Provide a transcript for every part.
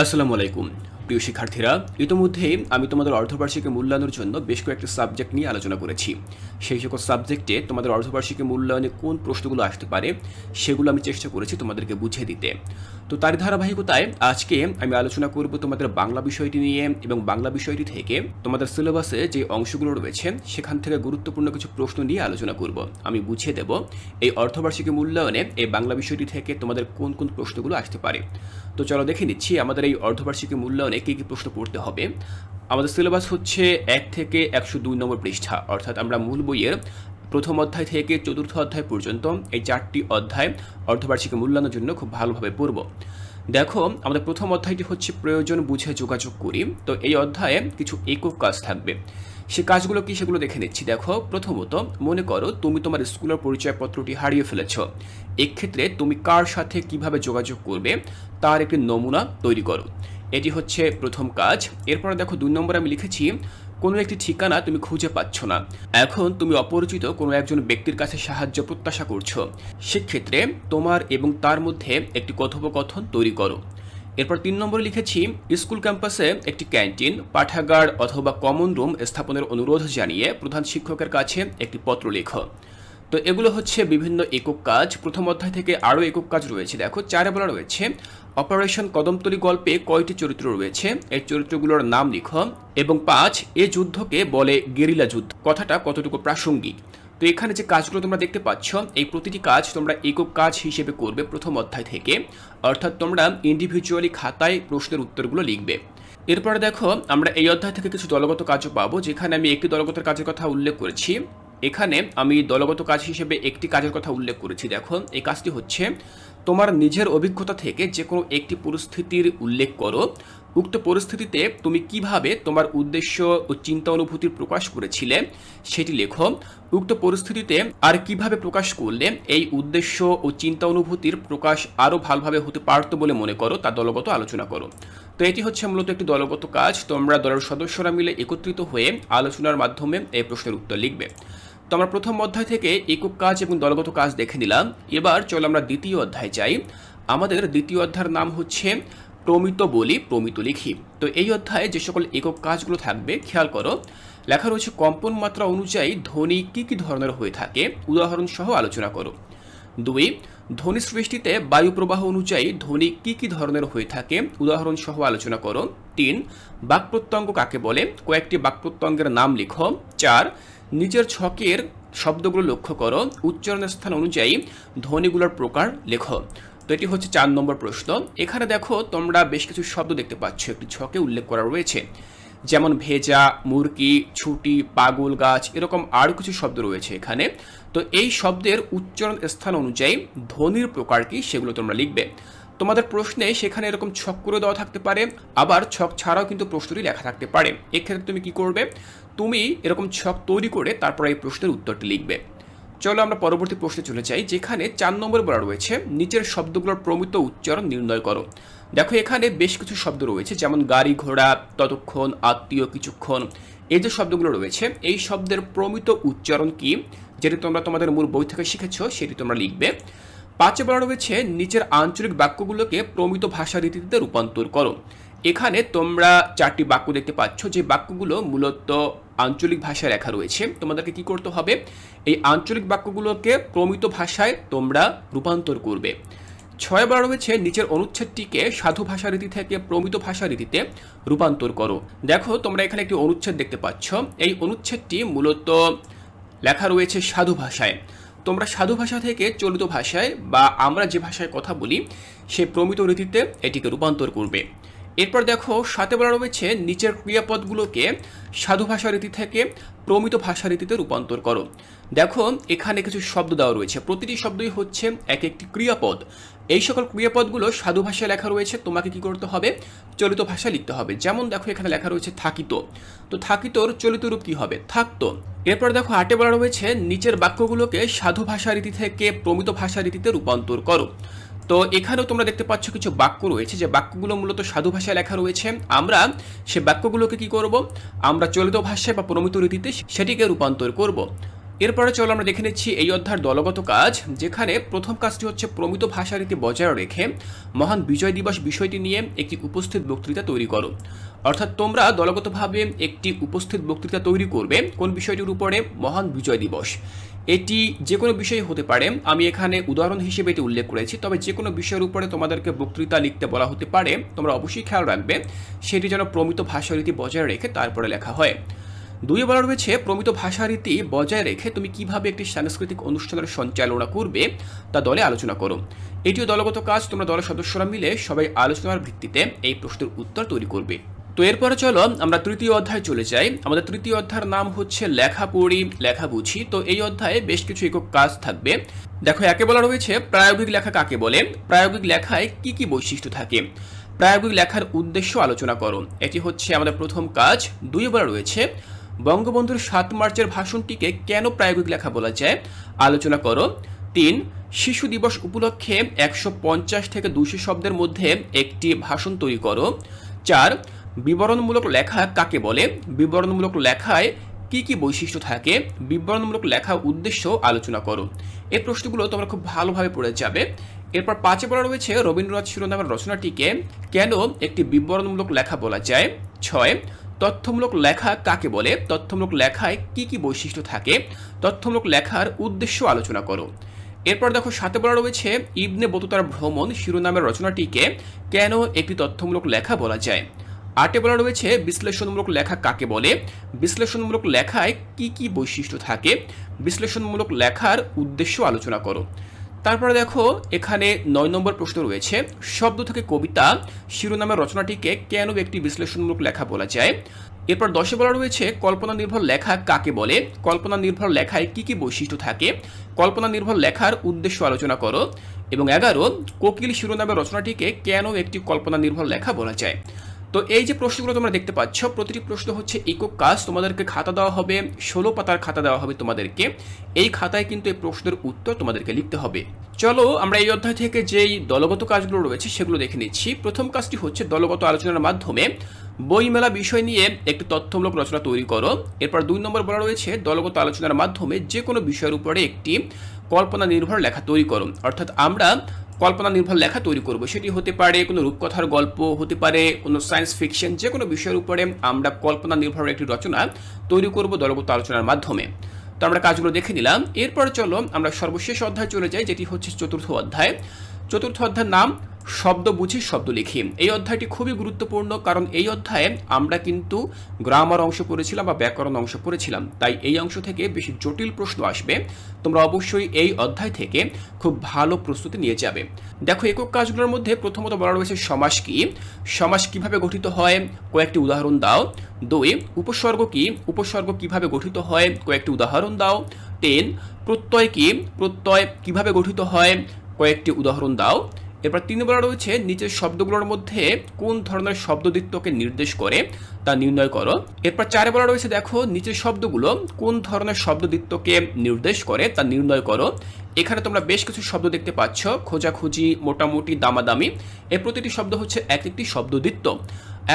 আসসালামু আলাইকুম। প্রিয় শিক্ষার্থীরা, ইতিমধ্যেই আমি তোমাদের অর্ধবার্ষিকী মূল্যায়নের জন্য বেশ কয়েকটি সাবজেক্ট নিয়ে আলোচনা করেছি। সেই সকল সাবজেক্টে তোমাদের অর্ধবার্ষিকী মূল্যায়নে কোন প্রশ্নগুলো আসতে পারে, সেগুলো আমি চেষ্টা করেছি তোমাদেরকে বুঝিয়ে দিতে। তো তার ধারাবাহিকতায় আজকে আমি আলোচনা করব তোমাদের বাংলা বিষয়টি নিয়ে এবং বাংলা বিষয়টি থেকে তোমাদের সিলেবাসে যে অংশগুলো রয়েছে, সেখান থেকে গুরুত্বপূর্ণ কিছু প্রশ্ন নিয়ে আলোচনা করব। আমি বুঝিয়ে দেব, এই অর্ধবার্ষিকী মূল্যায়নে এই বাংলা বিষয়টি থেকে তোমাদের কোন কোন প্রশ্নগুলো আসতে পারে। তো চলো দেখে নিচ্ছি আমাদের এই অর্ধবার্ষিকী মূল্যায়নে কী কী প্রশ্ন পড়তে হবে? আমাদের সিলেবাস হচ্ছে এক থেকে একশো দুই নম্বর পৃষ্ঠা। অর্থাৎ আমরা মূল বইয়ের প্রথম অধ্যায় থেকে চতুর্থ অধ্যায় পর্যন্ত এই চারটি অধ্যায় অর্ধবার্ষিকী মূল্যায়নের জন্য খুব ভালোভাবে পড়ব। দেখো, আমাদের প্রথম অধ্যায়টি হচ্ছে প্রয়োজন বুঝে যোগাযোগ করি। তো এই অধ্যায়ে কিছু একক কাজ থাকবে। সে কাজগুলো কি সেগুলো দেখে নিচ্ছি। দেখো, প্রথমত, মনে করো তুমি তোমার স্কুলের পরিচয়পত্রটি হারিয়ে ফেলেছ। এক্ষেত্রে তুমি কার সাথে কীভাবে যোগাযোগ করবে তার একটি নমুনা তৈরি করো। এটি হচ্ছে প্রথম কাজ। এরপর দেখো দুই নম্বর আমি লিখেছি, কোনো একটি ঠিকানা তুমি খুঁজে পাচ্ছ না। এখন তুমি অপরিচিত কোনো একজন ব্যক্তির কাছে সাহায্য প্রত্যাশা করছ। সেক্ষেত্রে তোমার এবং তার মধ্যে একটি কথোপকথন তৈরি করো। এরপর তিন নম্বরে লিখেছি, স্কুল ক্যাম্পাসে একটি ক্যান্টিন, পাঠাগার অথবা কমন রুম স্থাপনের অনুরোধ জানিয়ে প্রধান শিক্ষকের কাছে একটি পত্র লেখো। তো এগুলো হচ্ছে বিভিন্ন একক কাজ। প্রথম অধ্যায় থেকে আরও একক কাজ রয়েছে। দেখো, চারে বলা রয়েছে অপারেশন কদমতলি গল্পে কয়টি চরিত্র রয়েছে? এই চরিত্রগুলোর নাম লিখো এবং পাঁচ, এ যুদ্ধকে বলে গেরিলা যুদ্ধ। কথাটা কতটুকু প্রাসঙ্গিক? তো এখানে যে কাজগুলো তোমরা দেখতে পাচ্ছ, এই প্রতিটি কাজ তোমরা একক কাজ হিসেবে করবে প্রথম অধ্যায় থেকে। অর্থাৎ তোমরা ইন্ডিভিজুয়ালি খাতায় প্রশ্নের উত্তরগুলো লিখবে। এরপরে দেখো, আমরা এই অধ্যায় থেকে কিছু দলগত কাজও পাবো, যেখানে আমি একটি দলগত কাজের কথা উল্লেখ করেছি। এখানে আমি দলগত কাজ হিসেবে একটি কাজের কথা উল্লেখ করেছি। দেখো, এই কাজটি হচ্ছে তোমার নিজের অভিজ্ঞতা থেকে যে কোনো একটি পরিস্থিতির উল্লেখ করো। উক্ত পরিস্থিতিতে তুমি কীভাবে তোমার উদ্দেশ্য ও চিন্তা অনুভূতির প্রকাশ করেছিলে সেটি লেখো। উক্ত পরিস্থিতিতে আর কীভাবে প্রকাশ করলে এই উদ্দেশ্য ও চিন্তা অনুভূতির প্রকাশ আরও ভালোভাবে হতে পারত বলে মনে করো, তা দলগত আলোচনা করো। তো এটি হচ্ছে মূলত একটি দলগত কাজ। তোমরা দলের সদস্যরা মিলে একত্রিত হয়ে আলোচনার মাধ্যমে এই প্রশ্নের উত্তর লিখবে। তো আমরা প্রথম অধ্যায় থেকে একক কাজ এবং দলগত কাজ দেখে নিলাম। এবার চলো আমরা দ্বিতীয় অধ্যায় যাই। আমাদের দ্বিতীয় অধ্যায়ের নাম হচ্ছে প্রমিত বলি, প্রমিত লিখি। তো এই অধ্যায়ে যে সকল একক কাজগুলো থাকবে, খেয়াল করো, লেখা রয়েছে কম্পন মাত্রা অনুযায়ী ধ্বনি কী কী ধরনের হয়ে থাকে, উদাহরণ সহ আলোচনা করো। দুই, ধ্বনি সৃষ্টিতে বায়ু প্রবাহ অনুযায়ী ধ্বনি কী কী ধরনের হয়ে থাকে, উদাহরণ সহ আলোচনা করো। তিন বাক প্রত্যঙ্গ কাকে বলে, কয়েকটি বাক প্রত্যঙ্গের নাম লিখো। চার নিজের ছকের শব্দগুলো লক্ষ্য করো। উচ্চারণের স্থান অনুযায়ী ধ্বনিগুলোর প্রকার লেখো। তো এটি হচ্ছে চার নম্বর প্রশ্ন। এখানে দেখো তোমরা বেশ কিছু শব্দ দেখতে পাচ্ছ। একটি ছকে উল্লেখ করা রয়েছে। যেমন ভেজা, মুরগি, ছুটি, পাগল গাছ এরকম আরও কিছু শব্দ রয়েছে এখানে। তো এই শব্দের উচ্চারণ স্থান অনুযায়ী ধ্বনির প্রকার কি সেগুলো তোমরা লিখবে। তোমাদের প্রশ্নে সেখানে এরকম ছক করে দেওয়া থাকতে পারে। আবার ছক ছাড়াও কিন্তু প্রশ্নটি লেখা থাকতে পারে। এক্ষেত্রে তুমি কি করবে? তুমি এরকম ছক তৈরি করে তারপর এই প্রশ্নের উত্তরটি লিখবে। চলো আমরা পরবর্তী প্রশ্নে চলে যাই, যেখানে চার নম্বর বলা রয়েছে, নিচের শব্দগুলোর প্রমিত উচ্চারণ নির্ণয় করো। দেখো, এখানে বেশ কিছু শব্দ রয়েছে, যেমন গাড়ি ঘোড়া, ততক্ষণ, আত্মীয় কিছুক্ষণ। এই যে শব্দগুলো রয়েছে, এই শব্দের প্রমিত উচ্চারণ কি, যেটি তোমরা তোমাদের মূল বই থেকে শিখেছ, সেটি তোমরা লিখবে। পাঁচে বলা রয়েছে, নিচের আঞ্চলিক বাক্যগুলোকে প্রমিত ভাষা রীতিতে রূপান্তর করো। এখানে তোমরা চারটি বাক্য দেখতে পাচ্ছ, যে বাক্যগুলো মূলত আঞ্চলিক ভাষায় লেখা রয়েছে। তোমাদেরকে কি করতে হবে? এই আঞ্চলিক বাক্যগুলোকে প্রমিত ভাষায় তোমরা রূপান্তর করবে। ছয় বলা রয়েছে, নিচের অনুচ্ছেদটিকে সাধু ভাষা রীতি থেকে প্রমিত ভাষা রীতিতে রূপান্তর করো। দেখো, তোমরা এখানে একটি অনুচ্ছেদ দেখতে পাচ্ছ। এই অনুচ্ছেদটি মূলত লেখা রয়েছে সাধু ভাষায়। তোমরা সাধু ভাষা থেকে চলিত ভাষায় বা আমরা যে ভাষায় কথা বলি, সে প্রমিত রীতিতে এটিকে রূপান্তর করবে। এরপর দেখো, সাথে বলা রয়েছে, নিচের ক্রিয়াপদগুলোকে সাধু ভাষা রীতি থেকে প্রমিত ভাষা রীতিতে রূপান্তর করো। দেখো, এখানে কিছু শব্দ দেওয়া রয়েছে। প্রতিটি শব্দই হচ্ছে এক একটি ক্রিয়াপদ। এই সকল ক্রিয়াপদগুলো সাধু ভাষায় লেখা রয়েছে, তোমাকে কি করতে হবে? চলিত ভাষায় লিখতে হবে। যেমন দেখো, এখানে লেখা রয়েছে থাকিত। তো থাকিতর চলিত রূপ কি হবে? থাকতো। এরপর দেখো, আটে বলা রয়েছে, নিচের বাক্যগুলোকে সাধু ভাষা রীতি থেকে প্রমিত ভাষা রীতিতে রূপান্তর করো। তো এখানেও তোমরা দেখতে পাচ্ছ কিছু বাক্য রয়েছে, যে বাক্যগুলো মূলত সাধু ভাষায় লেখা রয়েছে। আমরা সে বাক্যগুলোকে কি করব? আমরা চলিত ভাষায় বা প্রমিত রীতিতে সেটিকে রূপান্তর করব। এরপরে চলো আমরা দেখে নিচ্ছি এই অধ্যায়ের দলগত কাজ, যেখানে প্রথম কাজটি হচ্ছে প্রমিত ভাষারীতি বজায় রেখে মহান বিজয় দিবস বিষয়টি নিয়ে একটি উপস্থিত বক্তৃতা তৈরি করো। অর্থাৎ তোমরা দলগতভাবে একটি উপস্থিত বক্তৃতা তৈরি করবে কোন বিষয়টির উপরে? মহান বিজয় দিবস। এটি যে কোনো বিষয় হতে পারে। আমি এখানে উদাহরণ হিসেবে এটি উল্লেখ করেছি। তবে যে কোনো বিষয়ের উপরে তোমাদেরকে বক্তৃতা লিখতে বলা হতে পারে। তোমরা অবশ্যই খেয়াল রাখবে, সেটি যেন প্রমিত ভাষারীতি বজায় রেখে তারপরে লেখা হয়। দুই বলা রয়েছে, প্রমিত ভাষারীতি বজায় রেখে তুমি কীভাবে একটি সাংস্কৃতিক অনুষ্ঠানের সঞ্চালনা করবে তা দলে আলোচনা করো। এটিও দলগত কাজ। তোমরা দলের সদস্যরা মিলে সবাই আলোচনার ভিত্তিতে এই প্রশ্নের উত্তর তৈরি করবে। তো এরপরে চলো আমরা তৃতীয় অধ্যায় চলে যাই। আমাদের তৃতীয় অধ্যায়ের নাম হচ্ছে লেখা পড়ি, লেখা বুঝি। তো এই অধ্যায়ে বেশ কিছু একক কাজ থাকবে। দেখো, একে বলা রয়েছে প্রায়োগিক লেখা কাকে বলে? প্রায়োগিক লেখায় কি কি বৈশিষ্ট্য থাকে? প্রায়োগিক লেখার উদ্দেশ্য আলোচনা করো। এটি হচ্ছে আমাদের প্রথম কাজ। দুই বলা রয়েছে, বঙ্গবন্ধুর সাত মার্চের ভাষণটিকে কেন প্রায়োগিক লেখা বলা যায়? আলোচনা করো। তিন, শিশু দিবস উপলক্ষে একশো পঞ্চাশ থেকে দুশো শব্দের মধ্যে একটি ভাষণ তৈরি করো। চার বিবরণমূলক লেখা কাকে বলে? বিবরণমূলক লেখায় কি কি বৈশিষ্ট্য থাকে? বিবরণমূলক লেখা উদ্দেশ্য আলোচনা করো। এই প্রশ্নগুলো তোমরা খুব ভালোভাবে পড়ে যাবে। এরপর পাঁচে বলা রয়েছে রবীন্দ্রনাথ শিরোনামের রচনাটিকে কেন একটি বিবরণমূলক লেখা বলা যায়? ছয়, তথ্যমূলক লেখা কাকে বলে? তথ্যমূলক লেখায় কি কি বৈশিষ্ট্য থাকে? তথ্যমূলক লেখার উদ্দেশ্য আলোচনা করো। এরপর দেখো সাথে বলা রয়েছে ইবনে বতুতার ভ্রমণ শিরোনামের রচনাটিকে কেন একটি তথ্যমূলক লেখা বলা যায়? আটে বলা রয়েছে, বিশ্লেষণমূলক লেখা কাকে বলে? বিশ্লেষণমূলক লেখায় কি কি বৈশিষ্ট্য থাকে? বিশ্লেষণমূলক লেখার উদ্দেশ্য আলোচনা করো। তারপরে দেখো, এখানে নয় নম্বর প্রশ্ন রয়েছে, শব্দ থেকে কবিতা, শিরোনামের রচনাটিকে কেন একটি বিশ্লেষণমূলক লেখা বলা যায়? এরপর দশে বলা রয়েছে কল্পনা নির্ভর লেখা কাকে বলে? কল্পনা নির্ভর লেখায় কি কি বৈশিষ্ট্য থাকে? কল্পনা নির্ভর লেখার উদ্দেশ্য আলোচনা করো। এবং এগারো, কোকিল শিরোনামের রচনাটিকে কেন একটি কল্পনা নির্ভর লেখা বলা যায়? তো এই যে প্রশ্নগুলো তোমরা দেখতে পাচ্ছ, প্রতিটি প্রশ্ন হচ্ছে ইকো কাজ। তোমাদেরকে খাতা দেওয়া হবে, ষোলো পাতার খাতা দেওয়া হবে তোমাদেরকে। এই খাতায় কিন্তু এই প্রশ্নের উত্তর তোমাদেরকে লিখতে হবে। চলো আমরা এই অধ্যায় থেকে যেই দলগত কাজগুলো রয়েছে সেগুলো দেখে নিচ্ছি। প্রথম কাজটি হচ্ছে দলগত আলোচনার মাধ্যমে বইমেলা বিষয় নিয়ে একটি তথ্যমূলক রচনা তৈরি করো। এরপর দুই নম্বর বলা রয়েছে, দলগত আলোচনার মাধ্যমে যে কোনো বিষয়ের উপরে একটি কল্পনা নির্ভর লেখা তৈরি করো। অর্থাৎ আমরা কল্পনা নির্ভর লেখা তৈরি করব। সেটি হতে পারে কোনো রূপকথার গল্প, হতে পারে কোনো সায়েন্স ফিকশন যে কোনো বিষয়ের উপরে আমরা কল্পনা নির্ভর একটি রচনা তৈরি করব দলগত আলোচনার মাধ্যমে। তো আমরা কাজগুলো দেখে নিলাম। এরপর চলো আমরা সর্বশেষ অধ্যায় চলে যাই, যেটি হচ্ছে চতুর্থ অধ্যায়। চতুর্থ অধ্যায়ের নাম শব্দ বুঝি, শব্দ লিখি। এই অধ্যায়টি খুবই গুরুত্বপূর্ণ কারণ এই অধ্যায়ে আমরা কিন্তু গ্রামার অংশ পড়েছিলাম বা ব্যাকরণ অংশ পড়েছিলাম। তাই এই অংশ থেকে বেশি জটিল প্রশ্ন আসবে। তোমরা অবশ্যই এই অধ্যায় থেকে খুব ভালো প্রস্তুতি নিয়ে যাবে। দেখো, একক কাজগুলোর মধ্যে প্রথমত বলা রয়েছে সমাস কি। সমাস কীভাবে গঠিত হয়? কয়েকটি উদাহরণ দাও। দুই, উপসর্গ কি? উপসর্গ কীভাবে গঠিত হয়? কয়েকটি উদাহরণ দাও। টেন প্রত্যয় কি? প্রত্যয় কীভাবে গঠিত হয়? কয়েকটি উদাহরণ দাও। এরপর তিন বলা রয়েছে নিচের শব্দগুলোর মধ্যে কোন ধরনের শব্দদিত্বকে নির্দেশ করে তা নির্ণয় করো। এরপর চারে বলা রয়েছে দেখো, নিচের শব্দগুলো কোন ধরনের শব্দদিত্বকে নির্দেশ করে তা নির্ণয় করো। এখানে তোমরা বেশ কিছু শব্দ দেখতে পাচ্ছ, খোঁজাখুঁজি, মোটামুটি, দামাদামি। এর প্রতিটি শব্দ হচ্ছে এক একটি শব্দদিত্ব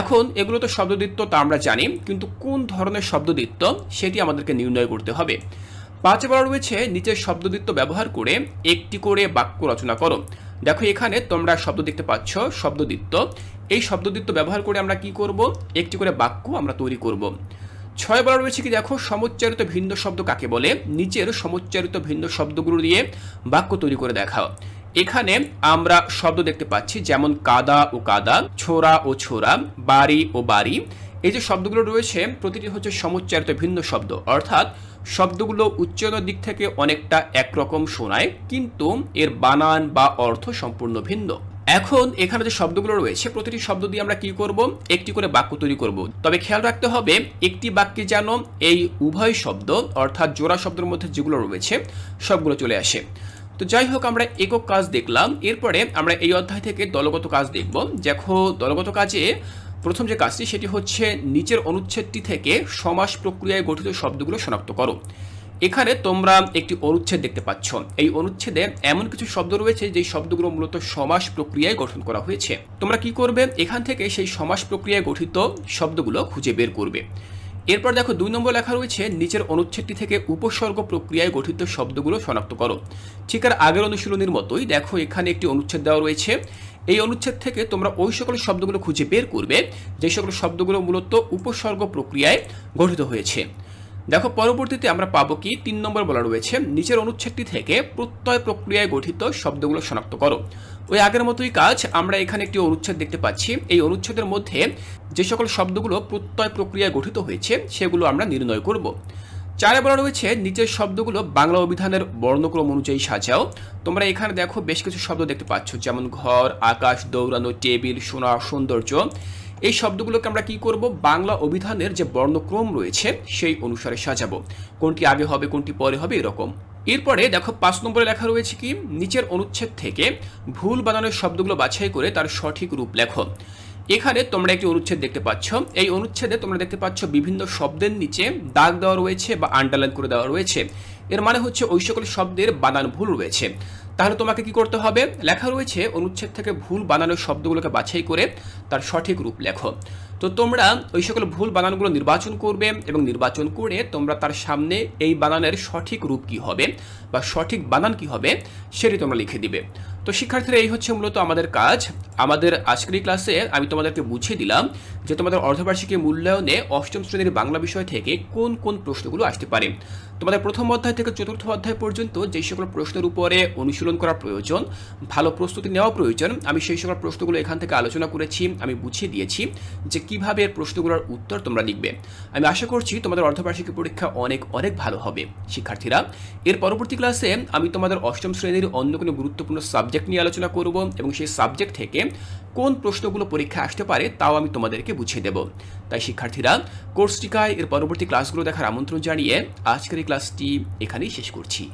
এখন এগুলো তো শব্দদিত্ব তা আমরা জানি, কিন্তু কোন ধরনের শব্দদিত্ব সেটি আমাদেরকে নির্ণয় করতে হবে। পাঁচ বলা রয়েছে নিচের শব্দদিত্ব ব্যবহার করে একটি করে বাক্য রচনা করো। দেখো এখানে তোমরা শব্দ দেখতে পাচ্ছ শব্দদিত্য এই শব্দদিত্য ব্যবহার করে আমরা কি করব? একটি করে বাক্য আমরা তৈরি করব। ছয় বলা রয়েছে কি দেখো, সমুচ্চারিত ভিন্ন শব্দ কাকে বলে? নিচের সমুচ্চারিত ভিন্ন শব্দগুলো দিয়ে বাক্য তৈরি করে দেখাও। এখানে আমরা শব্দ দেখতে পাচ্ছি, যেমন কাদা ও কাদা, ছোড়া ও ছোড়া, বাড়ি ও বাড়ি। এই যে শব্দগুলো রয়েছে, প্রতিটি হচ্ছে সমুচ্চারিত ভিন্ন শব্দ। অর্থাৎ শব্দগুলো উচ্চারণের দিক থেকে অনেকটা একরকম শোনায়, কিন্তু এর বানান বা অর্থ সম্পূর্ণ ভিন্ন। এখন এখানে যে শব্দগুলো রয়েছে, প্রতিটি শব্দ দিয়ে আমরা কি করব? একটি করে বাক্য তৈরি করব। তবে খেয়াল রাখতে হবে, একটি বাক্যে যেন এই উভয় শব্দ, অর্থাৎ জোড়া শব্দের মধ্যে যেগুলো রয়েছে, সবগুলো চলে আসে। তো যাই হোক, আমরা একক কাজ দেখলাম। এরপরে আমরা এই অধ্যায় থেকে দলগত কাজ দেখব। দেখো, দলগত কাজে প্রথম যে কাজটি, সেটি হচ্ছে নিচের অনুচ্ছেদটি থেকে সমাস প্রক্রিয়ায় গঠিত শব্দগুলো শনাক্ত করো। এখানে তোমরা একটি অনুচ্ছেদ দেখতে পাচ্ছ। এই অনুচ্ছেদে এমন কিছু শব্দ রয়েছে যে শব্দগুলো মূলত সমাস প্রক্রিয়ায় গঠন করা হয়েছে। তোমরা কি করবে? এখান থেকে সেই সমাস প্রক্রিয়ায় গঠিত শব্দগুলো খুঁজে বের করবে। এরপর দেখো, দুই নম্বর লেখা রয়েছে, নিচের অনুচ্ছেদটি থেকে উপসর্গ প্রক্রিয়ায় গঠিত শব্দগুলো শনাক্ত করো। ঠিক আর আগের অনুশীলনীর মতোই দেখো, এখানে একটি অনুচ্ছেদ দেওয়া রয়েছে এই অনুচ্ছেদ থেকে তোমরা ওই সকল শব্দগুলো খুঁজে বের করবে যে সকল শব্দগুলো মূলত উপসর্গ প্রক্রিয়ায় গঠিত হয়েছে। দেখো, পরবর্তীতে আমরা পাবো কি? তিন নম্বর বলা রয়েছে, নিচের অনুচ্ছেদটি থেকে প্রত্যয় প্রক্রিয়ায় গঠিত শব্দগুলো শনাক্ত করো। ওই আগের মতোই কাজ, আমরা এখানে একটি অনুচ্ছেদ দেখতে পাচ্ছি। এই অনুচ্ছেদের মধ্যে যে সকল শব্দগুলো প্রত্যয় প্রক্রিয়ায় গঠিত হয়েছে, সেগুলো আমরা নির্ণয় করব। চারে বলা রয়েছে, নিচের শব্দগুলো বাংলা অভিধানের বর্ণক্রম অনুযায়ী সাজাও। তোমরা এখানে দেখো বেশ কিছু শব্দ দেখতে পাচ্ছ, যেমন ঘর, আকাশ, দৌড়ানো, টেবিল, সোনা, সৌন্দর্য। এই শব্দগুলোকে আমরা কি করব? বাংলা অভিধানের যে বর্ণক্রম রয়েছে, সেই অনুসারে সাজাবো। কোনটি আগে হবে, কোনটি পরে হবে, এরকম। এরপরে দেখো পাঁচ নম্বরে লেখা রয়েছে কি? নিচের অনুচ্ছেদ থেকে ভুল বানানোর শব্দগুলো বাছাই করে তার সঠিক রূপ লেখো। এখানে তোমরা একটি অনুচ্ছেদ দেখতে পাচ্ছ। এই অনুচ্ছেদে তোমরা দেখতে পাচ্ছ বিভিন্ন শব্দের নিচে দাগ দেওয়া রয়েছে বা আন্ডারলাইন করে দেওয়া রয়েছে। এর মানে হচ্ছে ওই সকল শব্দের বানান ভুল রয়েছে। তাহলে তোমাকে কি করতে হবে? লেখা রয়েছে, অনুচ্ছেদ থেকে ভুল বানানোর শব্দগুলোকে বাছাই করে তার সঠিক রূপ লেখো। তো তোমরা ওই সকল ভুল বানানগুলো নির্বাচন করবে এবং নির্বাচন করে তোমরা তার সামনে এই বানানের সঠিক রূপ কি হবে বা সঠিক বানান কি হবে সেটি তোমরা লিখে দিবে। তো শিক্ষার্থীরা, এই হচ্ছে মূলত আমাদের কাজ। আমাদের আজকের ক্লাসে আমি তোমাদেরকে বুঝিয়ে দিলাম যে তোমাদের অর্ধবার্ষিকী মূল্যায়নে অষ্টম শ্রেণির বাংলা বিষয় থেকে কোন কোন প্রশ্নগুলো আসতে পারে। তোমাদের প্রথম অধ্যায় থেকে চতুর্থ অধ্যায় পর্যন্ত যে সকল প্রশ্নের উপরে অনুশীলন করা প্রয়োজন, ভালো প্রস্তুতি নেওয়া প্রয়োজন, আমি সেই সকল প্রশ্নগুলো এখান থেকে আলোচনা করেছি, আমি বুঝিয়ে দিয়েছি যে কীভাবে এর প্রশ্নগুলোর উত্তর তোমরা লিখবে। আমি আশা করছি তোমাদের অর্ধবার্ষিকী পরীক্ষা অনেক অনেক ভালো হবে। শিক্ষার্থীরা, এর পরবর্তী ক্লাসে আমি তোমাদের অষ্টম শ্রেণির অন্য কোনো গুরুত্বপূর্ণ সাবজেক্ট নিয়ে আলোচনা করব এবং সেই সাবজেক্ট থেকে কোন প্রশ্নগুলো পরীক্ষা আসতে পারে তাও আমি তোমাদেরকে বুঝিয়ে দেব। তাই শিক্ষার্থীরা, কোর্স টিকায় এর পরবর্তী ক্লাসগুলো দেখার আমন্ত্রণ জানিয়ে আজকের এই ক্লাসটি এখানেই শেষ করছি।